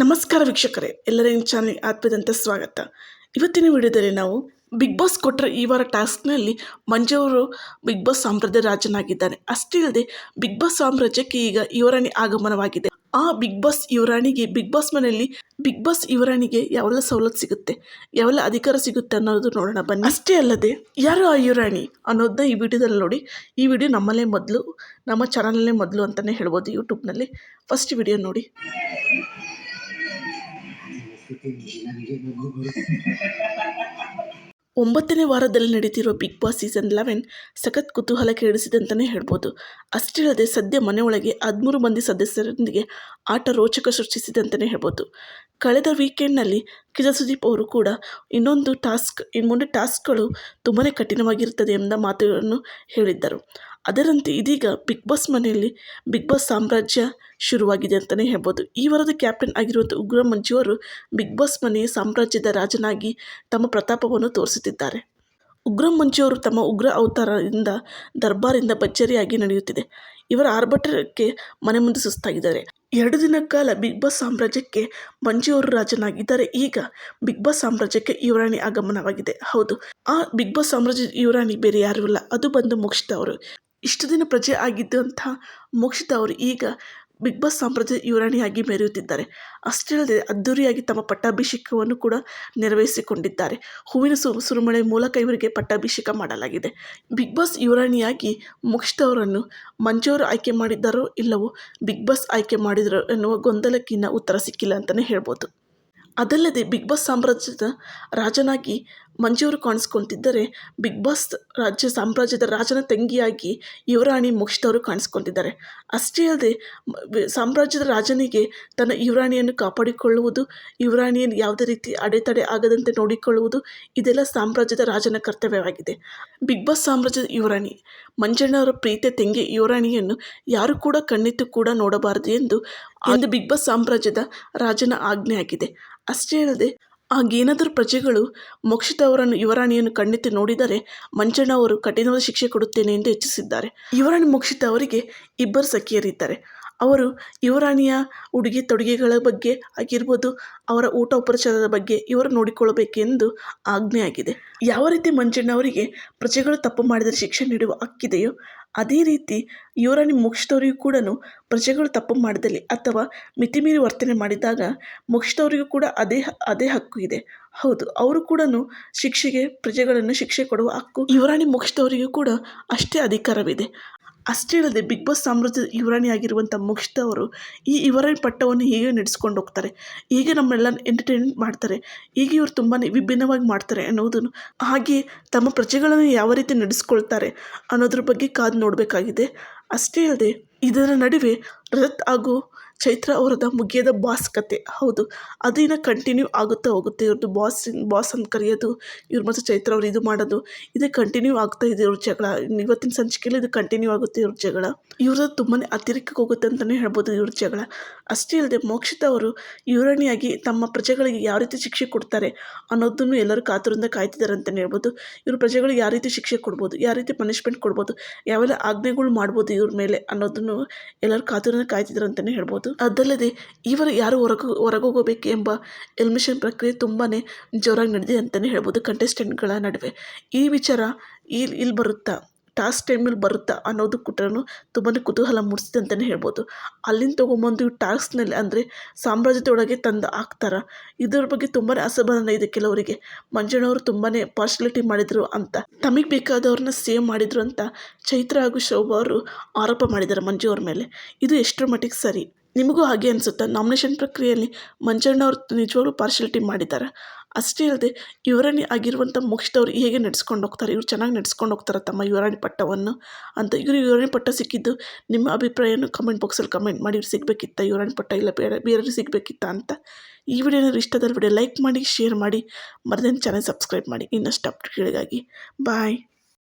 ನಮಸ್ಕಾರ ವೀಕ್ಷಕರೇ, ಎಲ್ಲರಿಗೂ ಚಾನಲ್ ಆತ್ಮದಂತ ಸ್ವಾಗತ. ಇವತ್ತಿನ ವಿಡಿಯೋದಲ್ಲಿ ನಾವು ಬಿಗ್ ಬಾಸ್ ಕೊಟ್ಟರ ಈ ವಾರ ಟಾಸ್ಕ್ನಲ್ಲಿ ಮಂಜು ಅವರು ಬಿಗ್ ಬಾಸ್ ಸಾಮ್ರಾಜ್ಯ ರಾಜನಾಗಿದ್ದಾನೆ ಅಷ್ಟೇ ಅಲ್ಲದೆ ಬಿಗ್ ಬಾಸ್ ಸಾಮ್ರಾಜ್ಯಕ್ಕೆ ಈಗ ಯುವರಾಣಿ ಆಗಮನವಾಗಿದೆ. ಆ ಬಿಗ್ ಬಾಸ್ ಯುವರಾಣಿಗೆ, ಬಿಗ್ ಬಾಸ್ ಮನೆಯಲ್ಲಿ ಬಿಗ್ ಬಾಸ್ ಯುವರಾಣಿಗೆ ಯಾವೆಲ್ಲ ಸವಲತ್ತು ಸಿಗುತ್ತೆ, ಯಾವೆಲ್ಲ ಅಧಿಕಾರ ಸಿಗುತ್ತೆ ಅನ್ನೋದು ನೋಡೋಣ ಬನ್ನಿ. ಅಷ್ಟೇ ಅಲ್ಲದೆ ಯಾರು ಆ ಯುವರಾಣಿ ಅನ್ನೋದನ್ನ ಈ ವಿಡಿಯೋದಲ್ಲಿ ನೋಡಿ, ಈ ವಿಡಿಯೋ ನಮ್ಮಲ್ಲೇ ಮೊದಲು, ನಮ್ಮ ಚಾನಲಲ್ಲೇ ಮೊದಲು ಅಂತಲೇ ಹೇಳ್ಬೋದು ಯೂಟ್ಯೂಬ್ನಲ್ಲಿ ಫಸ್ಟ್ ವಿಡಿಯೋ ನೋಡಿ. ಒಂಬತ್ತನೇ ವಾರದಲ್ಲಿ ನಡೀತಿರುವ ಬಿಗ್ ಬಾಸ್ ಸೀಸನ್ ಲೆವೆನ್ ಸಖತ್ ಕುತೂಹಲ ಕೆರಳಿಸಿದಂತಲೇ ಹೇಳ್ಬೋದು. ಅಷ್ಟೇ ಅಲ್ಲದೆ ಸದ್ಯ ಮನೆಯೊಳಗೆ ಹದಿಮೂರು ಮಂದಿ ಸದಸ್ಯರೊಂದಿಗೆ ಆಟ ರೋಚಕ ಸೃಷ್ಟಿಸಿದಂತಲೇ ಹೇಳ್ಬೋದು. ಕಳೆದ ವೀಕೆಂಡ್ನಲ್ಲಿ ಕಿಜ ಸುದೀಪ್ ಅವರು ಕೂಡ ಇನ್ನೊಂದು ಟಾಸ್ಕ್ ಇನ್ನು ಮುಂದೆ ಟಾಸ್ಕ್ಗಳು ತುಂಬಾ ಕಠಿಣವಾಗಿರುತ್ತದೆ ಎಂಬ ಮಾತುಗಳನ್ನು ಹೇಳಿದ್ದರು. ಅದರಂತೆ ಇದೀಗ ಬಿಗ್ ಬಾಸ್ ಮನೆಯಲ್ಲಿ ಬಿಗ್ ಬಾಸ್ ಸಾಮ್ರಾಜ್ಯ ಶುರುವಾಗಿದೆ ಅಂತಲೇ ಹೇಳ್ಬೋದು. ಈ ವಾರದ ಕ್ಯಾಪ್ಟನ್ ಆಗಿರುವಂಥ ಉಗ್ರ ಮಂಜು ಅವರು ಬಿಗ್ ಬಾಸ್ ಮನೆಯ ಸಾಮ್ರಾಜ್ಯದ ರಾಜನಾಗಿ ತಮ್ಮ ಪ್ರತಾಪವನ್ನು ತೋರಿಸುತ್ತಿದ್ದಾರೆ. ಉಗ್ರ ಮಂಜು ಅವರು ತಮ್ಮ ಉಗ್ರ ಅವತಾರದಿಂದ ದರ್ಬಾರಿಂದ ಭರ್ಜರಿಯಾಗಿ ನಡೆಯುತ್ತಿದೆ. ಇವರ ಆರ್ಭಟಕ್ಕೆ ಮನೆ ಮುಂದೆ ಸುಸ್ತಾಗಿದ್ದಾರೆ. ಎರಡು ದಿನ ಕಾಲ ಬಿಗ್ ಬಾಸ್ ಸಾಮ್ರಾಜ್ಯಕ್ಕೆ ಮಂಜು ಅವರು ರಾಜನಾಗಿದ್ದಾರೆ. ಈಗ ಬಿಗ್ ಬಾಸ್ ಸಾಮ್ರಾಜ್ಯಕ್ಕೆ ಯುವರಾಣಿ ಆಗಮನವಾಗಿದೆ. ಹೌದು, ಆ ಬಿಗ್ ಬಾಸ್ ಸಾಮ್ರಾಜ್ಯ ಯುವರಾಣಿ ಬೇರೆ ಯಾರೂ ಇಲ್ಲ. ಅದು ಬಂದು ಮುಗಿಸಿದವರು. ಅವರು ಇಷ್ಟು ದಿನ ಪ್ರಜೆ ಆಗಿದ್ದಂಥ ಮೋಕ್ಷಿತ ಅವರು ಈಗ ಬಿಗ್ ಬಾಸ್ ಸಾಮ್ರಾಜ್ಯ ಯುವರಾಣಿಯಾಗಿ ಮೆರೆಯುತ್ತಿದ್ದಾರೆ. ಅಷ್ಟೇ ಅಲ್ಲದೆ ಅದ್ದೂರಿಯಾಗಿ ತಮ್ಮ ಪಟ್ಟಾಭಿಷೇಕವನ್ನು ಕೂಡ ನೆರವೇರಿಸಿಕೊಂಡಿದ್ದಾರೆ. ಹೂವಿನ ಸುರುಮಳೆ ಮೂಲಕ ಇವರಿಗೆ ಪಟ್ಟಾಭಿಷೇಕ ಮಾಡಲಾಗಿದೆ. ಬಿಗ್ ಬಾಸ್ ಯುವರಾಣಿಯಾಗಿ ಮೋಕ್ಷಿತ ಅವರನ್ನು ಮಂಜುವರು ಆಯ್ಕೆ ಮಾಡಿದ್ದಾರೋ ಇಲ್ಲವೋ ಬಿಗ್ ಬಾಸ್ ಆಯ್ಕೆ ಮಾಡಿದರೋ ಎನ್ನುವ ಗೊಂದಲಕ್ಕಿನ್ನ ಉತ್ತರ ಸಿಕ್ಕಿಲ್ಲ ಅಂತಲೇ ಹೇಳ್ಬೋದು. ಅದಲ್ಲದೆ ಬಿಗ್ ಬಾಸ್ ಸಾಮ್ರಾಜ್ಯದ ರಾಜನಾಗಿ ಮಂಜುವರು ಕಾಣಿಸ್ಕೊಂತಿದ್ದರೆ ಬಿಗ್ ಬಾಸ್ ರಾಜ್ಯ ಸಾಮ್ರಾಜ್ಯದ ರಾಜನ ತಂಗಿಯಾಗಿ ಯುವರಾಣಿ ಮೋಕ್ಷಿತವರು ಕಾಣಿಸ್ಕೊಂತಿದ್ದಾರೆ ಅಷ್ಟೇ ಅಲ್ಲದೆ ಸಾಮ್ರಾಜ್ಯದ ರಾಜನಿಗೆ ತನ್ನ ಯುವರಾಣಿಯನ್ನು ಕಾಪಾಡಿಕೊಳ್ಳುವುದು, ಯುವರಾಣಿಯನ್ನು ಯಾವುದೇ ರೀತಿ ಅಡೆತಡೆ ಆಗದಂತೆ ನೋಡಿಕೊಳ್ಳುವುದು ಇದೆಲ್ಲ ಸಾಮ್ರಾಜ್ಯದ ರಾಜನ ಕರ್ತವ್ಯವಾಗಿದೆ. ಬಿಗ್ ಬಾಸ್ ಸಾಮ್ರಾಜ್ಯದ ಯುವರಾಣಿ ಮಂಜಣ್ಣವರ ಪ್ರೀತಿಯ ತಂಗಿ ಯುವರಾಣಿಯನ್ನು ಯಾರು ಕೂಡ ಕಣ್ಣಿತ್ತು ಕೂಡ ನೋಡಬಾರದು ಎಂದು ಒಂದು ಬಿಗ್ ಬಾಸ್ ಸಾಮ್ರಾಜ್ಯದ ರಾಜನ ಆಜ್ಞೆ ಆಗಿದೆ ಅಷ್ಟೇ ಅಲ್ಲದೆ ಆಗೇನಾದರೂ ಪ್ರಜೆಗಳು ಮೋಕ್ಷಿತ ಅವರನ್ನು, ಯುವರಾಣಿಯನ್ನು ಖಂಡಿತ ನೋಡಿದರೆ ಮಂಜಣ್ಣ ಅವರು ಕಠಿಣವಾದ ಶಿಕ್ಷೆ ಕೊಡುತ್ತೇನೆ ಎಂದು ಹೆಚ್ಚಿಸಿದ್ದಾರೆ ಯುವರಾಣಿ ಮೋಕ್ಷಿತ ಅವರಿಗೆ ಇಬ್ಬರು ಸಖಿಯರಿದ್ದಾರೆ. ಅವರು ಯುವರಾಣಿಯ ಉಡುಗೆ ತೊಡುಗೆಗಳ ಬಗ್ಗೆ ಆಗಿರ್ಬೋದು, ಅವರ ಊಟ ಉಪಚಾರದ ಬಗ್ಗೆ ಇವರು ನೋಡಿಕೊಳ್ಳಬೇಕೆಂದು ಆಜ್ಞೆಯಾಗಿದೆ. ಯಾವ ರೀತಿ ಮಂಜಣ್ಣವರಿಗೆ ಪ್ರಜೆಗಳು ತಪ್ಪು ಮಾಡಿದರೆ ಶಿಕ್ಷೆ ನೀಡುವ ಹಕ್ಕಿದೆಯೋ, ಅದೇ ರೀತಿ ಯುವರಾಣಿ ಮೋಕ್ಷದವರಿಗೂ ಕೂಡ ಪ್ರಜೆಗಳು ತಪ್ಪು ಮಾಡಿದಲ್ಲಿ ಅಥವಾ ಮಿತಿಮೀರಿ ವರ್ತನೆ ಮಾಡಿದಾಗ ಮೋಕ್ಷದವರಿಗೂ ಕೂಡ ಅದೇ ಅದೇ ಹಕ್ಕು ಇದೆ. ಹೌದು, ಅವರು ಕೂಡ ಶಿಕ್ಷೆಗೆ, ಪ್ರಜೆಗಳನ್ನು ಶಿಕ್ಷೆ ಕೊಡುವ ಹಕ್ಕು ಯುವರಾಣಿ ಮೋಕ್ಷದವರಿಗೂ ಕೂಡ ಅಷ್ಟೇ ಅಧಿಕಾರವಿದೆ. ಅಷ್ಟೇ ಅಲ್ಲದೆ ಬಿಗ್ ಬಾಸ್ ಸಾಮ್ರಾಜ್ಯದ ಯುವರಾಣಿ ಆಗಿರುವಂಥ ಮುಕ್ಷಿತ ಅವರು ಈ ಯುವರಾಣಿ ಪಟ್ಟವನ್ನು ಹೇಗೆ ನಡೆಸ್ಕೊಂಡು ಹೋಗ್ತಾರೆ. ಹೇಗೆ ನಮ್ಮೆಲ್ಲ ಎಂಟರ್ಟೈನ್ಮೆಂಟ್ ಮಾಡ್ತಾರೆ. ಹೀಗೆ ಇವರು ತುಂಬಾ ವಿಭಿನ್ನವಾಗಿ ಮಾಡ್ತಾರೆ ಅನ್ನೋದನ್ನು ಹಾಗೆ ತಮ್ಮ ಪ್ರಜೆಗಳನ್ನು ಯಾವ ರೀತಿ ನಡೆಸ್ಕೊಳ್ತಾರೆ ಅನ್ನೋದ್ರ ಬಗ್ಗೆ ಕಾದು ನೋಡಬೇಕಾಗಿದೆ. ಅಷ್ಟೇ ಅಲ್ಲದೆ ಇದರ ನಡುವೆ ರಜತ್ ಹಾಗೂ ಚೈತ್ರ ಅವರದ ಮುಗಿಯದ ಬಾಸ್ ಕತೆ. ಹೌದು, ಅದಿನ ಕಂಟಿನ್ಯೂ ಆಗುತ್ತಾ ಹೋಗುತ್ತೆ ಇವ್ರದ್ದು ಬಾಸ್ ಬಾಸ್ ಅಂತ ಕರೆಯೋದು, ಇವ್ರ ಮತ್ತು ಚೈತ್ರ ಅವ್ರು ಇದು ಮಾಡೋದು, ಇದೇ ಕಂಟಿನ್ಯೂ ಆಗ್ತಾ ಇದೆ ಇವ್ರ ಜಗಳ. ಇವತ್ತಿನ ಸಂಚಿಕೆಯಲ್ಲಿ ಇದು ಕಂಟಿನ್ಯೂ ಆಗುತ್ತೆ ಇವ್ರ ಜಗಳ. ಇವ್ರದ್ದು ತುಂಬಾ ಅತಿರೇಕಕ್ಕೆ ಹೋಗುತ್ತೆ ಅಂತಲೇ ಹೇಳ್ಬೋದು ಇವ್ರ ಜಗಳ. ಅಷ್ಟೇ ಅಲ್ಲದೆ ಮೋಕ್ಷಿತ ಅವರು ಯುವರಾಣಿಯಾಗಿ ತಮ್ಮ ಪ್ರಜೆಗಳಿಗೆ ಯಾವ ರೀತಿ ಶಿಕ್ಷೆ ಕೊಡ್ತಾರೆ ಅನ್ನೋದನ್ನು ಎಲ್ಲರೂ ಕಾತುರದಿಂದ ಕಾಯ್ತಿದ್ದಾರೆ ಅಂತಲೇ ಹೇಳ್ಬೋದು. ಇವ್ರ ಪ್ರಜೆಗಳಿಗೆ ಯಾವ ರೀತಿ ಶಿಕ್ಷೆ ಕೊಡ್ಬೋದು, ಯಾವ ರೀತಿ ಪನಿಷ್ಮೆಂಟ್ ಕೊಡ್ಬೋದು, ಯಾವೆಲ್ಲ ಆಜ್ಞೆಗಳು ಮಾಡ್ಬೋದು ಇವ್ರ ಮೇಲೆ ಅನ್ನೋದನ್ನು ಎಲ್ಲರೂ ಕಾತುರದಿಂದ ಕಾಯ್ತಿದ್ರು ಅಂತಲೇ ಹೇಳ್ಬೋದು. ಅದಲ್ಲದೆ ಇವರು ಯಾರು ಹೊರಗೆ ಹೊರಗೋಗಬೇಕು ಎಂಬ ಎಲ್ಮಿಷನ್ ಪ್ರಕ್ರಿಯೆ ತುಂಬಾ ಜೋರಾಗಿ ನಡೆದಿದೆ ಅಂತಲೇ ಹೇಳ್ಬೋದು ಕಂಟೆಸ್ಟೆಂಟ್ಗಳ ನಡುವೆ. ಈ ವಿಚಾರ ಇಲ್ಲಿ ಇಲ್ಲಿ ಬರುತ್ತಾ? ಟಾಸ್ಕ್ ಟೈಮಲ್ಲಿ ಬರುತ್ತಾ ಅನ್ನೋದು ಕೂಡ ತುಂಬಾ ಕುತೂಹಲ ಮೂಡಿಸಿದೆ ಅಂತಲೇ ಹೇಳ್ಬೋದು. ಅಲ್ಲಿಂದ ತೊಗೊಂಬಂದು ಟಾಸ್ಕ್ನಲ್ಲಿ ಅಂದರೆ ಸಾಮ್ರಾಜ್ಯದೊಳಗೆ ತಂದು ಹಾಕ್ತಾರ ಇದ್ರ ಬಗ್ಗೆ ತುಂಬಾ ಅಸಮಾಧಾನ ಇದೆ ಕೆಲವರಿಗೆ. ಮಂಜಣ್ಣವರು ತುಂಬಾ ಪಾರ್ಶಲಿಟಿ ಮಾಡಿದರು ಅಂತ, ತಮಗೆ ಬೇಕಾದವ್ರನ್ನ ಸೇವ್ ಮಾಡಿದರು ಅಂತ ಚೈತ್ರ ಹಾಗೂ ಶೋಭಾ ಅವರು ಆರೋಪ ಮಾಡಿದ್ದಾರೆ ಮಂಜು ಅವ್ರ ಮೇಲೆ. ಇದು ಎಷ್ಟರ ಮಟ್ಟಿಗೆ ಸರಿ? ನಿಮಗೂ ಹಾಗೆ ಅನಿಸುತ್ತಾ? ನಾಮಿನೇಷನ್ ಪ್ರಕ್ರಿಯೆಯಲ್ಲಿ ಮಂಜಣ್ಣ ಅವರು ನಿಜವಾಗ್ಲೂ ಪಾರ್ಶಲಿಟಿ ಮಾಡಿದ್ದಾರೆ ಅಷ್ಟೇ ಅಲ್ಲದೆ ಯುವರಾಣಿ ಆಗಿರುವಂಥ ಮೋಕ್ಷದವ್ರು ಹೇಗೆ ನಡೆಸ್ಕೊಂಡು ಹೋಗ್ತಾರೆ, ಇವ್ರು ಚೆನ್ನಾಗಿ ನಡೆಸ್ಕೊಂಡು ಹೋಗ್ತಾರೆ ತಮ್ಮ ಯುವರಾಣಿ ಪಟ್ಟವನ್ನು ಅಂತ ಇವರು ಯುವರಾಣಿ ಪಟ್ಟ ಸಿಕ್ಕಿದ್ದು ನಿಮ್ಮ ಅಭಿಪ್ರಾಯವನ್ನು ಕಮೆಂಟ್ ಬಾಕ್ಸಲ್ಲಿ ಕಮೆಂಟ್ ಮಾಡಿ ಇವ್ರು ಸಿಗಬೇಕಿತ್ತ? ಯುವರಾಣಿ ಪಟ್ಟ ಇಲ್ಲ ಬೇರೆ ಬೇರೆ ಸಿಗಬೇಕಿತ್ತ ಅಂತ? ಈ ವಿಡಿಯೋ ಏನಾದ್ರು ಇಷ್ಟದ ವಿಡಿಯೋ ಲೈಕ್ ಮಾಡಿ ಶೇರ್ ಮಾಡಿ, ಮರದೇನು ಚಾನಲ್ ಸಬ್ಸ್ಕ್ರೈಬ್ ಮಾಡಿ. ಇನ್ನಷ್ಟು ಅಪ್ಡೇಟ್ಗಳಿಗಾಗಿ ಬಾಯ್